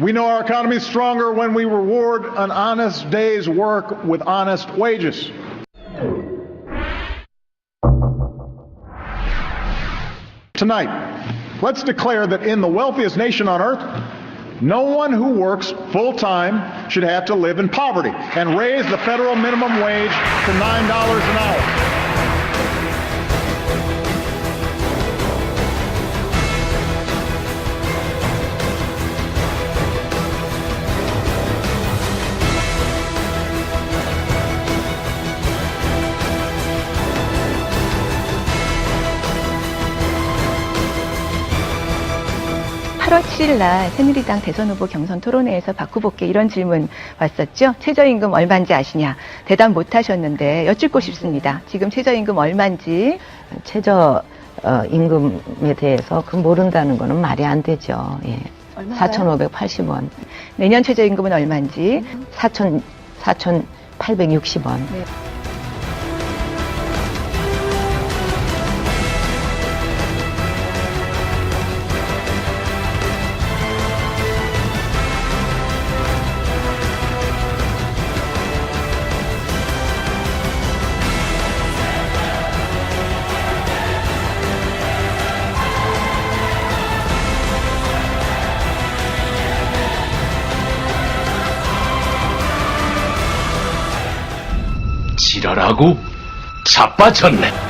We know our economy is stronger when we reward an honest day's work with honest wages. Tonight, let's declare that in the wealthiest nation on earth, no one who works full time should have to live in poverty and raise the federal minimum wage to $9 an hour. 팔월 7일 날 새누리당 대선 후보 경선 토론회에서 바꾸볼게 이런 질문 왔었죠. 최저임금 얼마인지 아시냐? 대답 못 하셨는데 여쭙고 싶습니다. 지금 최저임금 얼마인지 최저 어, 임금에 대해서 그 모른다는 거는 말이 안 되죠. 예. 얼마인가요? 4,580원, 내년 최저임금은 얼마인지 4,000, 4,860원. 네. 지랄하고 자빠졌네.